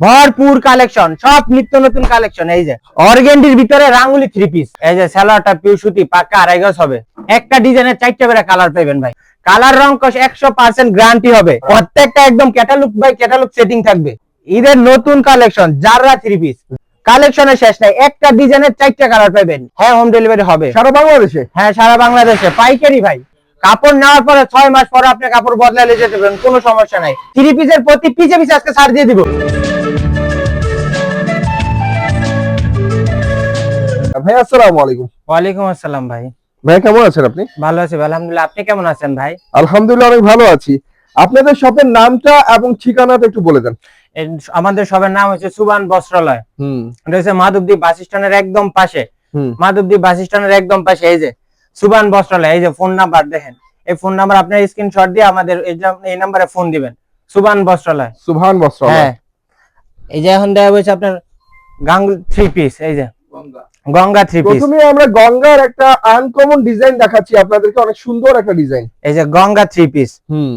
ভরপুর কালেকশন সব নিত্য নতুন কালেকশন এই যে। অর্গেন্ডির ভিতরে রাঙ্গুলি থ্রি পিস এই যে স্যালোয়ারটা পিউ সুতি পাক্কা আড়াই গজ হবে একটা ডিজাইনের চারটা করে কালার পাবেন ভাই। কালার রং কষ একশো পার্সেন্ট গ্যারান্টি হবে। প্রত্যেকটা একদম ক্যাটালগ বাই ক্যাটালগ সেটিং থাকবে। ঈদের নতুন কালেকশন জাররা থ্রি পিস কালেকশনের শেষ নাই একটা ডিজাইনের চারটা কালার পাবেন হ্যাঁ হোম ডেলিভারি হবে। সারা বাংলাদেশে? হ্যাঁ সারা বাংলাদেশে পাইকারি ভাই। কাপড় নেওয়ার পরে ছয় মাস পরে আপনি কাপড় বদলালে যেতে পারেন কোনো সমস্যা নাই। থ্রি পিসের প্রতি পিছে পিছে আজকে ছাড় দিয়ে দিব। ভাই আসসালামু আলাইকুম। ওয়ালাইকুম আসসালাম ভাই। ভাই কেমন আছেন আপনি? ভালো আছি আলহামদুলিল্লাহ। আপনি কেমন আছেন ভাই? আলহামদুলিল্লাহ অনেক ভালো আছি। আপনাদের শপের নামটা এবং ঠিকানাটা একটু বলে দেন। আমাদের সবার নাম হচ্ছে সুবান বস্ত্রালয়। হুম। এটা হচ্ছে মাধবদী বাস স্ট্যান্ডের একদম পাশে। হুম। মাধবদী বাস স্ট্যান্ডের একদম পাশে। এই যে সুবান বস্ত্রালয় এই যে ফোন নাম্বার দেখেন। এই ফোন নাম্বার আপনার স্ক্রিনশট দিয়ে আমাদের এই নাম্বারে ফোন দিবেন। সুবান বস্ত্রালয়। সুভান বস্ত্র হ্যাঁ। এই যে এখন দেওয়া হয়েছে আপনার গাঙ্গুল থ্রি পিস এই যে। গঙ্গা। থ্রি পিস প্রথমে আমরা গঙ্গার একটা আনকমন ডিজাইন দেখাচ্ছি আপনাদেরকে অনেক সুন্দর একটা ডিজাইন এই যে গঙ্গা থ্রি পিস হুম।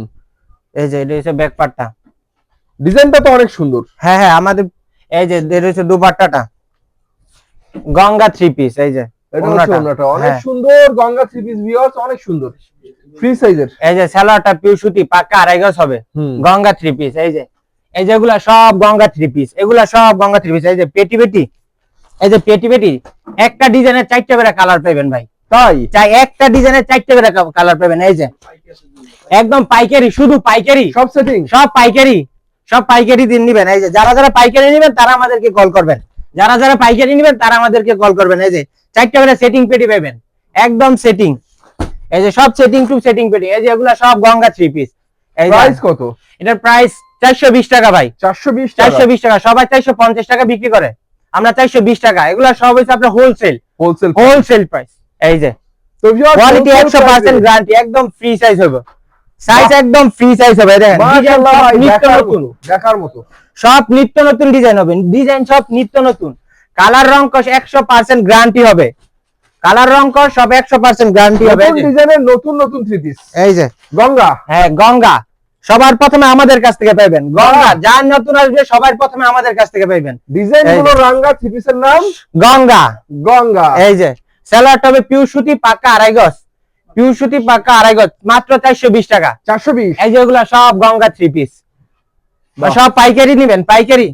এই যে এটা হচ্ছে ব্যাক পার্টটা ডিজাইনটা তো অনেক সুন্দর। হ্যাঁ হ্যাঁ আমাদের এই যে এটা হচ্ছে দুপাট্টাটা। গঙ্গা থ্রি পিস এই যে অনেক। সুন্দর গঙ্গা থ্রি পিস ভিউয়ার্স অনেক সুন্দর। ফ্রি সাইজের এই যে স্যালোয়ারটা পিউ সুতি পাক্কা আড়াই গজ হবে। হুম। গঙ্গা থ্রি পিস এই যে। এই যেগুলা সব গঙ্গা থ্রি পিস এগুলা সব গঙ্গা থ্রি পিস এই যে পেটি পেটি এই যে পেটি পেটি একটা ডিজাইনের চারটা করে কালার পাবেন ভাই। তাই? চাই একটা ডিজাইনের চারটা করে কালার পাবেন এই যে। একদম পাইকারি শুধু পাইকারি। সব সেটিং সব পাইকারি সব পাইকারি দিন নিবেন এই যে। যারা যারা পাইকারি নিবেন তারা আমাদেরকে কল করবেন। যারা যারা পাইকারি নিবেন তারা আমাদেরকে কল করবেন এই যে। চারটা করে সেটিং পেটি পাবেন একদম সেটিং এই যে সব সেটিং টু সেটিং পেটি এই যে এগুলা সব গঙ্গা থ্রি পিস এই প্রাইস কত? এটার প্রাইস চারশো বিশ টাকা ভাই। চারশো বিশ চারশো বিশ টাকা সবাই চারশো পঞ্চাশ টাকা বিক্রি করে। আমরা চারশো বিশ টাকা এগুলা সব হচ্ছে আপনার হোলসেল হোলসেল হোলসেল প্রাইস এই যে। কোয়ালিটি একশো পার্সেন্ট এ। গ্যারান্টি একদম ফ্রি সাইজ হবে সাইজ একদম ফ্রি সাইজ হবে দেখেন ডিজাইন মাশাআল্লাহ ভাই, নিত্য দেখার মতো, সব নিত্য নতুন ডিজাইন হবে ডিজাইন সব নিত্য নতুন। কালার রং একশো পার্সেন্ট গ্যারান্টি হবে। কালার রং সব একশো পার্সেন্ট গ্যারান্টি হবে নতুন ডিজাইনের নতুন নতুন থ্রি পিস এই যে। গঙ্গা। হ্যাঁ গঙ্গা। সবার প্রথমে আমাদের কাছ থেকে পাইবেন। গঙ্গা যার নতুন আসবে সবার প্রথমে আমাদের কাছ থেকে পাইবেন। ডিজাইনগুলো রাঙ্গা থ্রি পিসের নাম? গঙ্গা। গঙ্গা। এই যে স্যালাড হবে পিউ সুতি পাক্কা আড়াই গজ। পিউ সুতি পাক্কা আড়াই গজ মাত্র চারশো বিশ টাকা। চারশো বিশ? এই যে ওগুলা সব গঙ্গা থ্রি পিস সব পাইকারি নিবেন পাইকারি।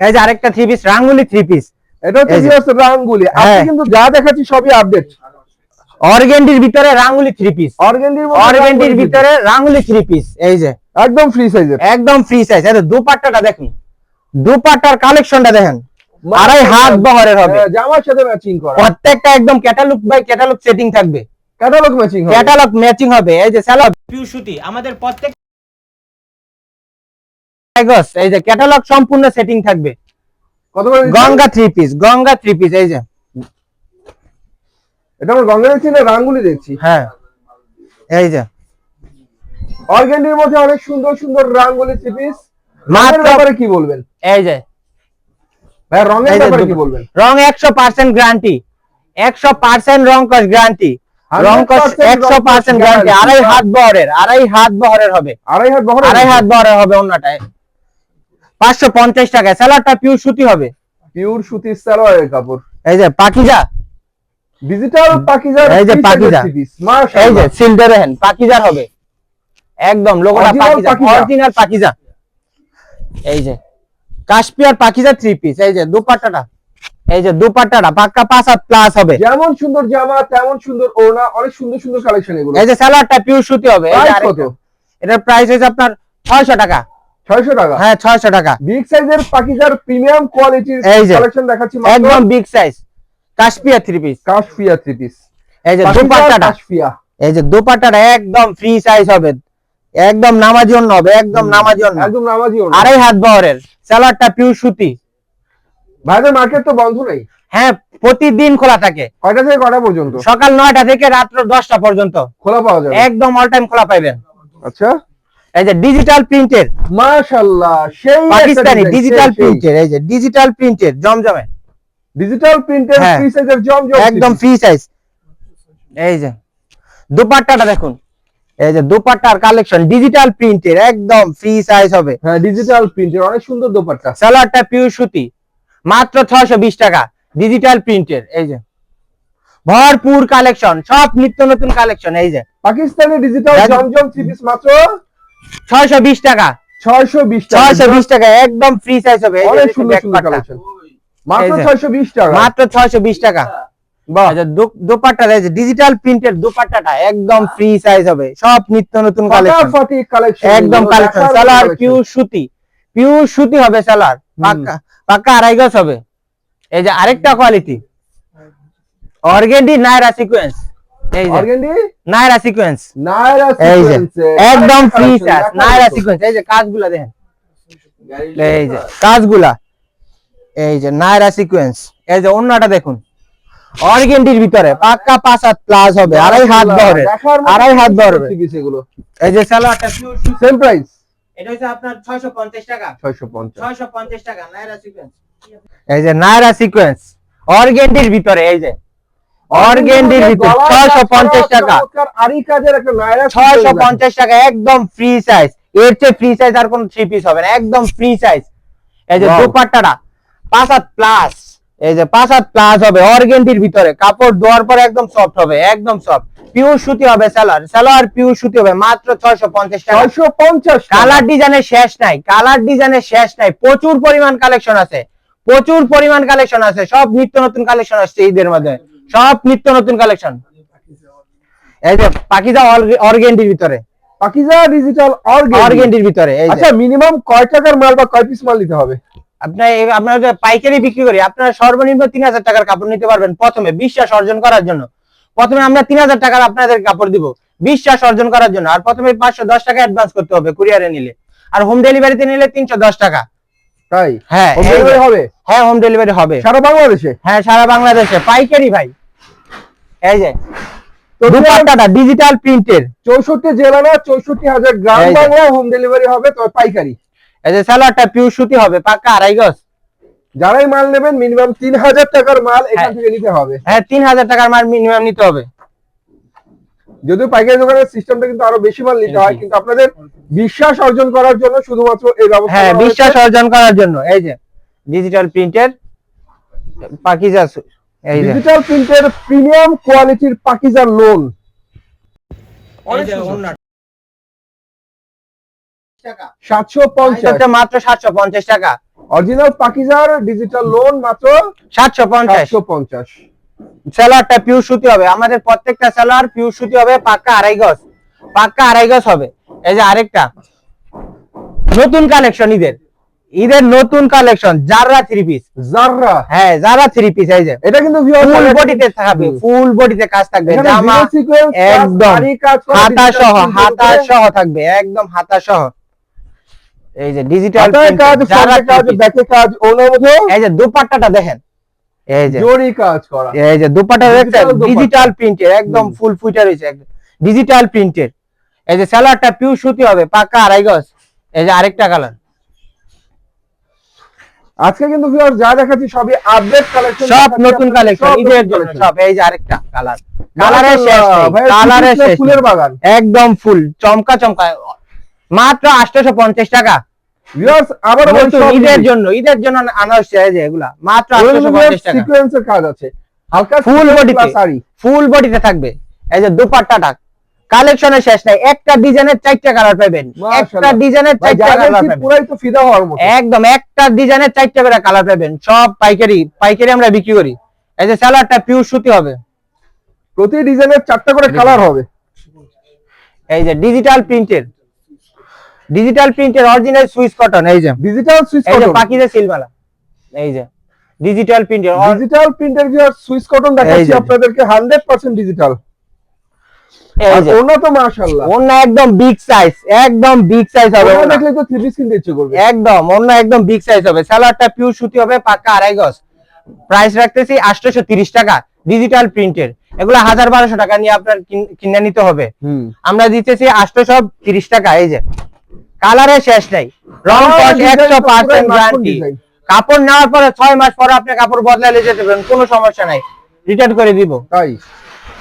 এই যে আরেকটা থ্রি পিস রাঙ্গুলি থ্রি পিস এটা হচ্ছে রাঙ্গুলি। আপনি হ্যাঁ। কিন্তু যা দেখাচ্ছি সবই আপডেট অর্গেন্ডির ভিতরে রাঙ্গুলি থ্রি পিস অর্গেন্ডির অর্গেন্ডির ভিতরে রাঙ্গুলি থ্রি পিস এই যে। একদম ফ্রি সাইজের একদম ফ্রি সাইজ যে দুপাট্টাটা দেখুন। দুপাট্টার কালেকশনটা দেখেন। আড়াই হাত বহরের হবে। জামার সাথে ম্যাচিং করা। প্রত্যেকটা একদম ক্যাটালগ বাই ক্যাটালগ সেটিং থাকবে। ক্যাটালগ ম্যাচিং হবে। ক্যাটালগ ম্যাচিং হবে। এই যে স্যালাড পিউ সুতি আমাদের প্রত্যেক এই যে ক্যাটালগ সম্পূর্ণ সেটিং থাকবে। কত করে Ganga three piece Ganga three piece এই যে। এটা আমরা গঙ্গা দেখছি না রাঙ্গুলি দেখছি। হ্যাঁ। এই যে। অর্গেন্ডির মধ্যে অনেক সুন্দর সুন্দর রাঙ্গুলি রঙের ব্যাপারে কি বলবেন? এই যে। ভাই রঙের ব্যাপারে কি বলবেন? রং একশো পার্সেন্ট গ্যারান্টি একশো পার্সেন্ট রং কস গ্যারান্টি রং কস 100% রং কস গ্যারান্টি আড়াই হাত বহরের আড়াই হাত বহরের হবে। আড়াই হাত আড়াই হাত বহরের হবে অন্যটায়। পাঁচশো পঞ্চাশ টাকায়। স্যালাডটা পিউর সুতি হবে। পিওর সুতির সালোয়ারের কাপড়। এই যে পাকিজা। ডিজিটাল পাকিজার এই যে পাকিজা। থ্রি এই যে দেখেন পাকিজার হবে। একদম লোগোটা Original পাকিজা পাকিজা। অরিজিনাল পাকিজা। এই যে কাশ্মীর পাকিজা থ্রি পিস এই যে দুপাট্টাটা। এই যে দুপাট্টাটা পাক্কা পাঁচ হাত প্লাস হবে। যেমন সুন্দর জামা তেমন সুন্দর ওড়না অনেক সুন্দর সুন্দর কালেকশন এগুলো। এই যে স্যালাডটা পিওর সুতি হবে। এটার প্রাইস হচ্ছে আপনার ছয়শো টাকা। ছয়শো টাকা? হ্যাঁ ছয়শো টাকা। বিগ সাইজের পাকিজার প্রিমিয়াম কোয়ালিটির কালেকশন দেখাচ্ছি একদম big size three piece three piece এই যে দুপাট্টাটা। এই যে দুপাট্টাটা একদম ফ্রি সাইজ হবে। একদম নামাজি অন্য হবে একদম নামাজি অন্য। একদম নামাজি আড়াই হাত বহরের। পিওর সুতি। ভাইদের মার্কেট তো বন্ধ নেই। হ্যাঁ প্রতিদিন খোলা থাকে। কয়টা থেকে কয়টা পর্যন্ত? সকাল নয়টা থেকে রাত্র দশটা পর্যন্ত। খোলা পাওয়া যাবে। একদম অল টাইম খোলা পাইবেন। আচ্ছা। এই যে ডিজিটাল প্রিন্টের মাশাআল্লাহ সেই পাকিস্তানি ডিজিটাল প্রিন্টের এই যে ডিজিটাল প্রিন্টের জমজমে। ডিজিটাল প্রিন্টের। ফ্রি সাইজের একদম ফ্রি সাইজ এই যে দুপাট্টাটা দেখুন। এই যে দোপাট্টার কালেকশন ডিজিটাল প্রিন্টের একদম ফ্রি সাইজ হবে। হ্যাঁ ডিজিটাল প্রিন্টের অনেক সুন্দর দোপাট্টা। সালোয়ারটা পিওর সুতি মাত্র ছয়শো বিশ টাকা ডিজিটাল প্রিন্টের এই যে। ভরপুর কালেকশন সব নিত্য নতুন কালেকশন এই যে। পাকিস্তানি ডিজিটাল জমজম থ্রি পিস মাত্র ছয়শো বিশ টাকা। ছয়শো বিশ টাকা। ছয়শো বিশ টাকা একদম ফ্রি সাইজ হবে অনেক সুন্দর কালেকশন মাত্র এই যে। ছয়শো বিশ টাকা। মাত্র ছয়শো বিশ টাকা। আচ্ছা দোপাট্টা এই ডিজিটাল প্রিন্টের দোপাট্টাটা একদম ফ্রি সাইজ হবে। সব নিত্য নতুন কালেকশন একদম কালেকশন সুতি। সুতি হবে আড়াই গজ এই যে আরেকটা কোয়ালিটি অর্গেন্ডি নাইরা সিকোয়েন্স এই যে organdy? Naira sequence Naira sequence একদম ফ্রি সাইজ নাইরা সিকোয়েন্স এই যে কাজগুলা দেখেন। এই যে কাজগুলা। এই যে নাইরা সিকোয়েন্স এই যে অন্যটা দেখুন। অর্গেন্ডির ভিতরে পাক্কা পাঁচ হাত প্লাস হবে আড়াই হাত ধরে আড়াই হাত ধরবে। এগুলো। এই যে সুতি সেম প্রাইস এটা হচ্ছে আপনার 650 টাকা। 650 650 টাকা নাইরা সিকোয়েন্স এই যে নাইরা সিকোয়েন্স অর্গেন্ডির ভিতরে এই যে অর্গেন্ডির ভিতরে 650 টাকা। আরি কাজের একটা নায়রা 650 টাকা একদম ফ্রি সাইজ এর চেয়ে ফ্রি সাইজ আর কোন থ্রি পিস হবে না একদম ফ্রি সাইজ এই যে Wow. দুপাট্টাটা পাঁচ হাত প্লাস এই যে পাঁচ হাত প্লাস হবে অর্গেন্ডির ভিতরে। কাপড় ধোয়ার পরে একদম সফট হবে একদম সফট পিওর সুতি হবে পিওর সুতি হবে মাত্র 650 টাকা। 650 কালার ডিজাইনের শেষ নাই কালার ডিজাইনের শেষ নাই। প্রচুর পরিমাণ কালেকশন আছে। প্রচুর পরিমাণ কালেকশন আছে। সব নিত্য নতুন কালেকশন আসছে ঈদের মধ্যে। সব নিত্য নতুন কালেকশন এই যে পাকিজা অর্গেন্ডির ভিতরে। পাকিজা ডিজিটাল অর্গেন্ডি অর্গেন্ডির ভিতরে যে। আচ্ছা মিনিমাম কয় টাকার মাল বা কয় পিস মাল নিতে হবে? আপনার আপনার পাইকারি বিক্রি করি আপনারা সর্বনিম্ন তিন হাজার টাকার কাপড় নিতে পারবেন প্রথমে বিশ্বাস অর্জন করার জন্য। প্রথমে আমরা তিন হাজার টাকার আপনাদের কাপড় দিব বিশ্বাস অর্জন করার জন্য। আর প্রথমে পাঁচশো দশ টাকা অ্যাডভান্স করতে হবে কুরিয়ারে নিলে। আর হোম ডেলিভারিতে নিলে তিনশো দশ টাকা। তাই? হ্যাঁ Home এই হবে? হ্যাঁ হোম ডেলিভারি হবে। সারা বাংলাদেশে? হ্যাঁ সারা বাংলাদেশে। পাইকারি ভাই। এই যে দুপাট্টাটা ডিজিটাল প্রিন্টের চৌষট্টি জেলা না চৌষট্টি হাজার গ্রাম। বাংলায় হোম ডেলিভারি হবে তবে পাইকারি। এই যে সালোয়ারটা পিওর সুতি হবে পাক্কা আড়াই গজ। যারাই মাল নেবেন মিনিমাম তিন হাজার টাকার মাল এখান হ্যাঁ। থেকে নিতে হবে। হ্যাঁ তিন হাজার টাকার মাল মিনিমাম নিতে হবে। যদিও পাইকারি দোকানের সিস্টেমটা কিন্তু আরও বেশি মাল নিতে হয় কিন্তু আপনাদের বিশ্বাস অর্জন করার জন্য শুধুমাত্র এই ব্যবস্থা হ্যাঁ বিশ্বাস অর্জন করার জন্য। এই যে ডিজিটাল প্রিন্টের পাকিজা এই যে। ডিজিটাল প্রিন্টের প্রিমিয়াম কোয়ালিটির পাকিজার লোন অনেক সুন্দর। সাতশো পঞ্চাশ। এটা মাত্র সাতশো পঞ্চাশ টাকা। অরিজিনাল পাকিজার ডিজিটাল লোন মাত্র সাতশো পঞ্চাশ। পঞ্চাশ। স্যালারটা পিওর সুতি হবে। আমাদের প্রত্যেকটা স্যালার পিওর সুতি হবে পাক্কা আড়াই গজ। পাক্কা আড়াই গজ হবে। এই যে আরেকটা। নতুন কালেকশন ঈদের। ঈদের নতুন কালেকশন জাররা থ্রি পিস জাররা হ্যাঁ জাররা থ্রি পিস এই যে। এটা কিন্তু ফুল বডিতে থাকবে ফুল বডিতে কাজ থাকবে জামা একদম। হাতা সহ হাতা সহ থাকবে একদম হাতা সহ এই যে ডিজিটাল কাজ কাজ ব্যাকে কাজ এই যে দুপাট্টাটা দেখেন। এই যে জরি কাজ করা। এই যে দুপাট্টা দেখছেন? ডিজিটাল প্রিন্টের একদম। ফুল রয়েছে ডিজিটাল প্রিন্টের এই যে পিউ সুতি হবে পাকা আড়াই গজ। এই যে আরেকটা কালার আজকে কিন্তু ভিউয়ার যা দেখাচ্ছি সবই আপডেট কালেকশন সব নতুন কালেকশন ঈদের জন্য সব এই যে আরেকটা কালার কালারের শেষ নেই কালারের শেষ ফুলের বাগান। একদম ফুল চমকা চমকা। মাত্র আটশোশো পঞ্চাশ টাকা ভিউয়ার্স আবার ঈদের জন্য ঈদের জন্য আনা হচ্ছে এগুলা। মাত্র টাকা। সিকোয়েন্সের কাজ আছে। হালকা ফুল বডিতে plus ফুল বডিতে থাকবে। এই যে দুপাট্টাটা কালেকশনের শেষ নাই। একটা ডিজাইনের চারটা কালার পাবেন। একটা ডিজাইনের চারটা কালার পাবেন। পুরাই তো ফিদা হওয়ার মতো। একদম একটা ডিজাইনের চারটা করে কালার পাবেন। সব পাইকারি পাইকারি আমরা বিক্রি করি। এই যে স্যালাডটা পিওর সুতি হবে। প্রতি ডিজাইনের চারটা করে কালার হবে। এই যে ডিজিটাল প্রিন্টের ডিজিটাল প্রিন্টের অরিজিনাল সুইস কটন এই যে। ডিজিটাল সুইচ কটন পাকিজা সিলমালা এই যে ডিজিটাল প্রিন্টের ডিজিটাল প্রিন্টের ভিউয়ার সুইচ কটন দেখাচ্ছি আপনাদেরকে 100% ডিজিটাল এই যে। ওনা তো মাশাআল্লাহ। একদম বিগ সাইজ একদম বিগ সাইজ হবে ওনা দেখলে তো থ্রি পিস কিনতে ইচ্ছে করবে। একদম অন্য একদম বিগ সাইজ হবে। স্যালাডটা পিওর সুতি হবে পাক্কা আড়াই গজ। প্রাইস রাখতেছি আটশোশো তিরিশ টাকা ডিজিটাল প্রিন্টের এগুলো হাজার বারোশো টাকা নিয়ে আপনার কিনে নিতে হবে। আমরা দিতেছি আটশোশো তিরিশ টাকা এই যে। কালারের শেষ নাই। রং কস design একশো তো পার্সেন্ট পুরাই নতুন গ্যারান্টি কাপড় নেওয়ার পরে ছয় মাস পরে আপনি কাপড় বদলালে যেতে পারেন কোনো সমস্যা নাই। রিটার্ন করে দিব। তাই?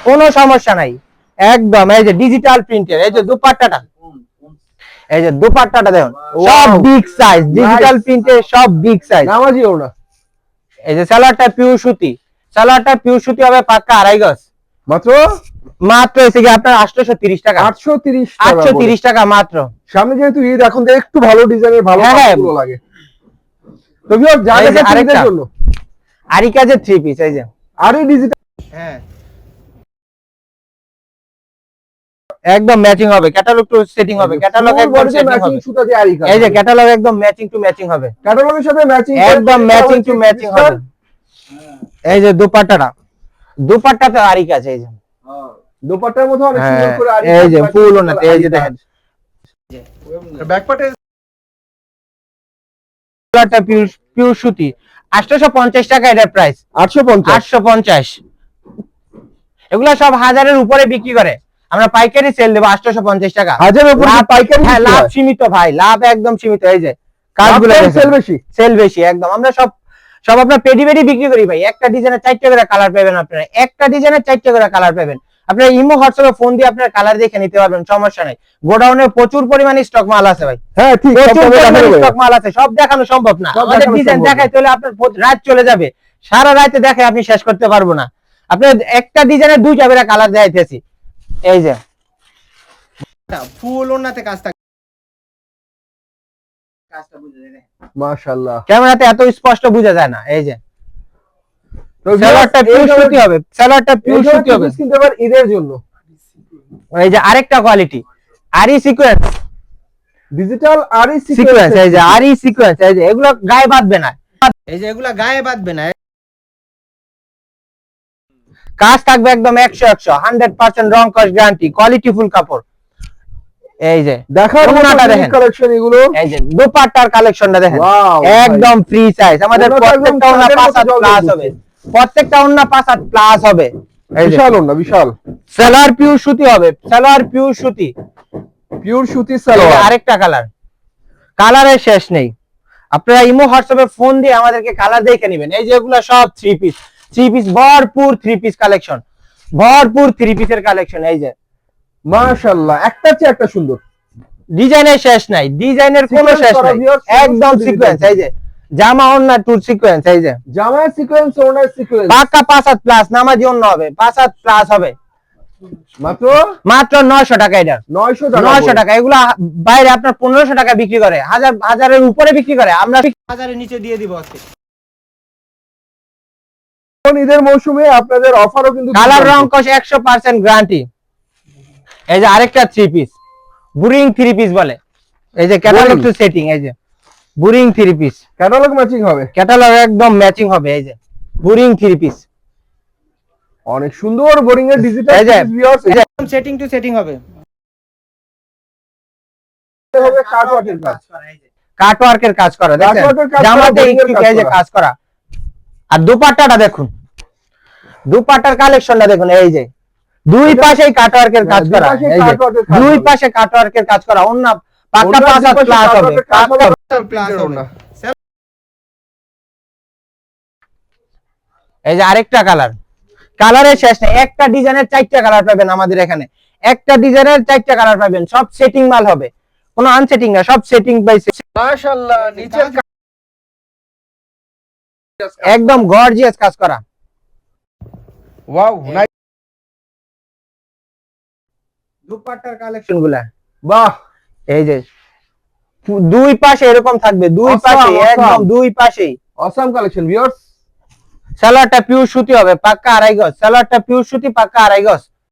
কোনো সমস্যা নাই। একদম এই যে ডিজিটাল প্রিন্টের এই যে দুপাট্টাটা। এই যে দুপাট্টাটা দেখুন সব বিগ সাইজ ডিজিটাল. প্রিন্টের সব বিগ সাইজ নামাজি ওড়না এই যে সালোয়ারটা পিওর সুতি। সালোয়ারটা পিওর সুতি হবে পাক্কা আড়াই গজ। মাত্র? মাত্র এসে গিয়ে আপনার আটশোশো তিরিশ টাকা? আটশো তিরিশ আটশো তিরিশ টাকা মাত্র। সামনে যেহেতু ঈদ এখন একটু ভালো ডিজাইনের ভালো হ্যাঁ, হ্যাঁ। লাগে। তো ভিউয়ার যা এই যে দেখাচ্ছি ঈদের আরেকটা। জন্য। আরি কাজের থ্রি পিস এই যে। আর ডিজিটাল হ্যাঁ। একদম ম্যাচিং হবে। ক্যাটালগ টু সেটিং হবে। ক্যাটালগ একদম ম্যাচিং সুতা দিয়ে আরি এই যে ক্যাটালগ একদম ম্যাচিং টু ম্যাচিং হবে। ক্যাটালগের সাথে ম্যাচিং একদম ম্যাচিং টু ম্যাচিং হবে। এই যে দুপাট্টাটা। দুপাট্টাতে আরি কাজ এই যে। দোপাট্টার মধ্যে অনেক সুন্দর হ্যাঁ, করে আরি এই যে ফুল ওনাতে, এই যে দেখেন। ব্যাক পার্টে কালারটা পিওর পিওর সুতি। 850 টাকা এটার প্রাইস 850 850 এগুলা সব হাজারের উপরে বিক্রি করে। আমরা পাইকারি সেল দেবো 850 টাকা। হাজারের উপরে পাইকারি হ্যাঁ লাভ সীমিত ভাই লাভ একদম সীমিত। এই যে কাজগুলো সেল বেশি? সেল বেশি একদম। আমরা সব সব আপনার পেডি পেডি বিক্রি করি ভাই। একটা ডিজাইনের চারটে করে কালার পাবেন আপনারা। একটা ডিজাইনের চারটে করে কালার পাবেন। আপনারা ইমো হোয়াটসঅ্যাপে ফোন দিয়ে আপনার কালার দেখে নিতে পারবেন সমস্যা নাই। গোডাউনে প্রচুর পরিমাণে স্টক মাল আছে ভাই। হ্যাঁ ঠিক প্রচুর সব পরিমাণে দেখানো স্টক মাল আছে সব দেখানো সম্ভব না। আমাদের ডিজাইন দেখাই হলে আপনার রাত চলে যাবে। সারা রাতে দেখে আপনি শেষ করতে পারব না। আপনার একটা ডিজাইনের দুইটা বেলা কালার দেখাইতেছি। এই যে। ফুল ওনাতে কাজ থাকে কাজটা বুঝে যায় মাশাআল্লাহ। ক্যামেরাতে এত স্পষ্ট বোঝা যায় না এই যে। স্যালাডটা এই সুতি হবে স্যালাডটা এই সুতি হবে। piece কিনতে ঈদের জন্য। এই যে আরেকটা কোয়ালিটি আরি সিকোয়েন্স ডিজিটাল আর এই সিকোয়েন্স এই যে আরি সিকোয়েন্স এই যে এগুলো গায়ে বাঁধবে না। এই যে এগুলো গায়ে বাঁধবে না। কাজ থাকবে একদম একশো একশো হান্ড্রেড পার্সেন্ট রং কস গ্যারান্টি কোয়ালিটি ফুল কাপড়। এই যে ওড়নাটা দেখেন। কালেকশন এগুলো। এই যে দুপাট্টার কালেকশনটা দেখেন। একদম ফ্রি সাইজ আমাদের প্রত্যেকটা ওড়না প্লাস হবে। প্রত্যেকটা ওড়না প্লাস হবে। বিশাল ওড়না বিশাল। সালোয়ার পিওর সুতি হবে। সালোয়ার পিওর সুতি। পিওর সুতি সালোয়ার আরেকটা কালার কালারের শেষ নেই। আপনারা ইমো হোয়াটসঅ্যাপে ফোন দিয়ে আমাদেরকে কালার দেখে নেবেন। এই যে এগুলো সব থ্রি পিস থ্রি পিস ভরপুর থ্রি পিস কালেকশন ভরপুর থ্রি পিসের কালেকশন এই যে। মাশাআল্লাহ একটা চেয়ে একটা সুন্দর। ডিজাইনের শেষ নাই ডিজাইনের কোনো শেষ নাই। একদম সিকোয়েন্স এই যে জামা ওন্না টুর সিকোয়েন্স এই যে। জামায় সিকোয়েন্স ওড়নায় সিকোয়েন্স পাক্কা পাঁচ হাত প্লাস নামাজি অন্য হবে পাঁচ হাত প্লাস হবে। মাত্র? মাত্র নয়শো টাকা এটা। 900 টাকা নয়শো করে। টাকা এগুলো বাইরে আপনার পনেরোশো টাকা বিক্রি করে হাজার হাজারের উপরে বিক্রি করে আমরা হাজারের নিচে দিয়ে দিব আজকে। ঈদের মৌসুমে আপনাদের অফারও কিন্তু কালার রং কষ একশো পার্সেন্ট গ্যারান্টি এই যে আরেকটা থ্রি পিস বুরিং থ্রি পিস বলে। এই যে ক্যাটালগ টু সেটিং এই যে বুরিং থ্রি পিস ক্যাটালগ ম্যাচিং হবে? ক্যাটালগ একদম ম্যাচিং হবে এই যে বুরিং থ্রি পিস অনেক সুন্দর বোরিং এর ডিজিটাল এই যে একদম সেটিং টু সেটিং হবে। হবে কাট ওয়ার্কের কাজ করা দেখেন জামাতে একটু এই যে কাজ করা। আর দুপাট্টাটা দেখুন। দুপাট্টার কালেকশনটা দেখুন এই যে। দুই পাশেই কাট ওয়ার্কের কাজ করা। এই যে cutwork এর কাজ দুই পাশে কাট ওয়ার্কের কাজ করা। অন্য হাত পাশে প্লাস হবে। প্লাস হবে। এই যে আরেকটা কালার কালারের শেষ নেই। একটা ডিজাইনের চারটা কালার পাবেন আমাদের এখানে। একটা ডিজাইনের চারটা কালার পাবেন। সব সেটিং মাল হবে। কোনো আনসেটিং না সব সেটিং বাই মাশাআল্লাহ নিচের একদম গর্জিয়াস কাজ করা। ওয়াও দুপাট্টার কালেকশনগুলা। বাহ! এই যে দুই পাশে এরকম থাকবে দুই পাশে একদম দুই পাশেই। অসাম কালেকশন ভিউয়ার্স সালোয়ারটা পিওর সুতি হবে পাক্কা আড়াই গজ। সালোয়ারটা পিওর সুতি পাক্কা আড়াই গজ।